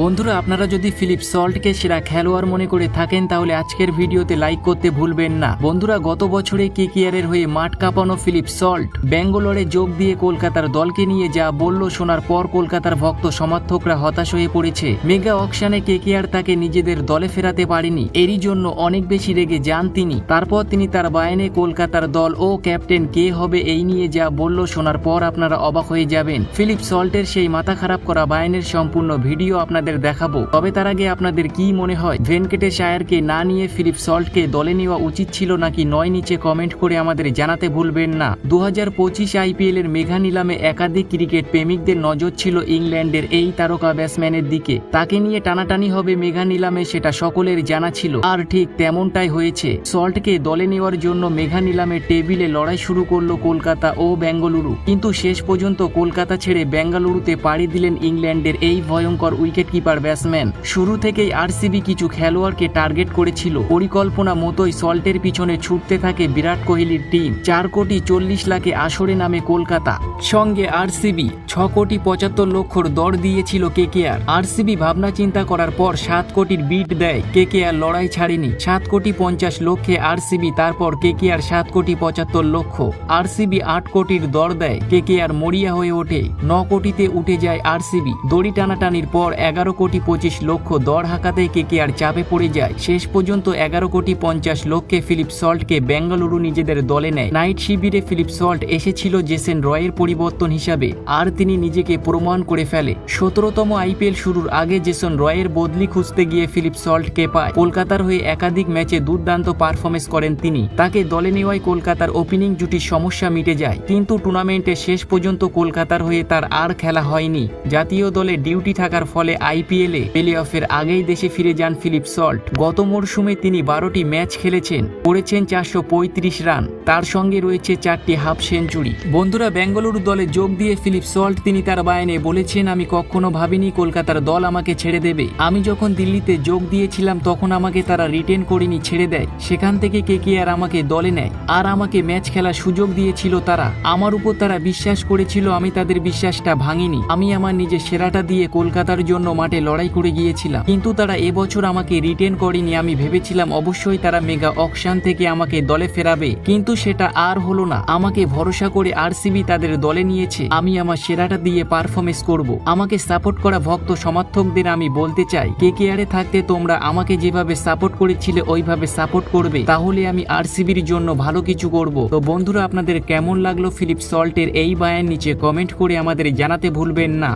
বন্ধুরা, আপনারা যদি ফিলিপ সল্টকে সেরা খেলোয়াড় মনে করে থাকেন, তাহলে আজকের ভিডিওতে লাইক করতে ভুলবেন না। বন্ধুরা, গত বছরে কেকিআরের হয়ে মাঠ কাঁপানো ফিলিপ সল্ট ব্যাঙ্গালোরে যোগ দিয়ে কলকাতার দলকে নিয়ে যা বলল শোনার পর কলকাতার ভক্ত সমর্থকরা হতাশ হয়ে পড়েছে। মেগা অকশানে কেকেআর তাকে নিজেদের দলে ফেরাতে পারেনি। এরই জন্য অনেক বেশি রেগে যান তিনি। তারপর তিনি তার বায়ানে কলকাতার দল ও ক্যাপ্টেন কে হবে এই নিয়ে যা বলল শোনার পর আপনারা অবাক হয়ে যাবেন। ফিলিপ সল্টের সেই মাথা খারাপ করা বায়নের সম্পূর্ণ ভিডিও আপনাদের দেখাবো। তবে তার আগে আপনাদের কি মনে হয়? ভেনকেটেশ আয়ারকে না নিয়ে ফিলিপ সল্টকে দলে নেওয়া উচিত ছিল নাকি নয় নিচে কমেন্ট করে আমাদের জানাতে ভুলবেন না। দু হাজার পঁচিশ আইপিএল এর মেঘা নিলামে একাধিক ক্রিকেট প্রেমিকদের নজর ছিল ইংল্যান্ডের এই তারকা ব্যাটসম্যানের দিকে। তাকে নিয়ে টানাটানি হবে মেঘা নিলামে সেটা সকলের জানা ছিল। আর ঠিক তেমনটাই হয়েছে। সল্টকে দলে নেওয়ার জন্য মেঘা নিলামে টেবিলে লড়াই শুরু করল কলকাতা ও বেঙ্গালুরু। কিন্তু শেষ পর্যন্ত কলকাতা ছেড়ে বেঙ্গালুরুতে পাড়ি দিলেন ইংল্যান্ডের এই ভয়ঙ্কর উইকেট কিপার ব্যাটসম্যান শুরু থেকেই আরসিবি কিছু খেলোয়াড়কে টার্গেট করেছিল। পরিকল্পনা মতোই সল্টের পিছনে ছুটতে থাকে বিরাট কোহলির টিম চার কোটি চল্লিশ লাখে আসরে নামে কলকাতা। সঙ্গে আরসিবি ছ কোটি পঁচাত্তর লক্ষর দর দিয়েছিল কেকেআর। আরসিবি ভাবনা চিন্তা করার পর সাত কোটির বিট দেয়। কেকেআর লড়াই ছাড়েনি। সাত কোটি পঞ্চাশ লক্ষে আরসিবি, তারপর কেকেআর সাত কোটি পঁচাত্তর লক্ষ। আরসিবি আট কোটির দর দেয়। কেকেআর মরিয়া হয়ে ওঠে। ন কোটিতে উঠে যায় আরসিবি। দড়ি টানাটানির পর এগারো কোটি পঁচিশ লক্ষ দর হাঁকাতে কেকেআর চাপে পড়ে যায়। শেষ পর্যন্ত এগারো কোটি পঞ্চাশ লক্ষে ফিলিপ সল্টকে বেঙ্গালুরু নিজেদের দলে নেয়। নাইট শিবিরে ফিলিপ সল্ট এসেছিল জেসেন রয়ের পরিবর্তন হিসাবে, আর তিনি নিজেকে প্রমাণ করে ফেলে। সতেরোতম আইপিএল শুরুর আগে জেসন রয়ের বদলি খুঁজতে গিয়ে ফিলিপ সল্টকে পায়। কলকাতার হয়ে একাধিক ম্যাচে দুর্দান্ত পারফরমেন্স করেন তিনি। তাকে দলে নেওয়ায় কলকাতার ওপেনিং জুটির সমস্যা মিটে যায়। কিন্তু টুর্নামেন্টে শেষ পর্যন্ত কলকাতার হয়ে তার আর খেলা হয়নি। জাতীয় দলে ডিউটি থাকার ফলে আইপিএলে প্লে অফের আগেই দেশে ফিরে যান ফিলিপ সল্ট। গত মরশুমে তিনি বারোটি ম্যাচ খেলেছেন, করেছেন চারশো পঁয়ত্রিশ রান। তার সঙ্গে রয়েছে চারটি হাফ সেঞ্চুরি। বন্ধুরা, বেঙ্গালুরু দলে যোগ দিয়ে ফিলিপ সল্ট তিনি তার বায়ানে বলেছেন, আমি কখনো ভাবিনি কলকাতার দল আমাকে ছেড়ে দেবে। আমি যখন দিল্লিতে যোগ দিয়েছিলাম, তখন আমাকে তারা রিটেন করেনি, ছেড়ে দেয়। সেখান থেকে কে কে আর আমাকে দলে নেয়? আর আমাকে ম্যাচ খেলার সুযোগ দিয়েছিল তারা। আমার উপর তারা বিশ্বাস করেছিল, আমি তাদের বিশ্বাসটা ভাঙিনি। আমি আমার নিজের সেরাটা দিয়ে কলকাতার জন্য মাঠে লড়াই করে গিয়েছিলাম। কিন্তু তারা এবছর আমাকে রিটেন করেনি। আমি ভেবেছিলাম অবশ্যই তারা মেগা অকশান থেকে আমাকে দলে ফেরাবে। কিন্তু সেটা আর হলো না। আমাকে ভরসা করে আরসিবি তাদের দলে নিয়েছে। আমি আমার সেরাটা দিয়ে পারফরমেন্স করব। আমাকে সাপোর্ট করা ভক্ত সমর্থকদের আমি বলতে চাই, কে কে আরে থাকতে তোমরা আমাকে যেভাবে সাপোর্ট করেছিলে, ওইভাবে সাপোর্ট করবে। তাহলে আমি আরসিবির জন্য ভালো কিছু করব। তো বন্ধুরা, আপনাদের কেমন লাগল ফিলিপ সল্টের এই বায়ান নিচে কমেন্ট করে আমাদের জানাতে ভুলবেন না।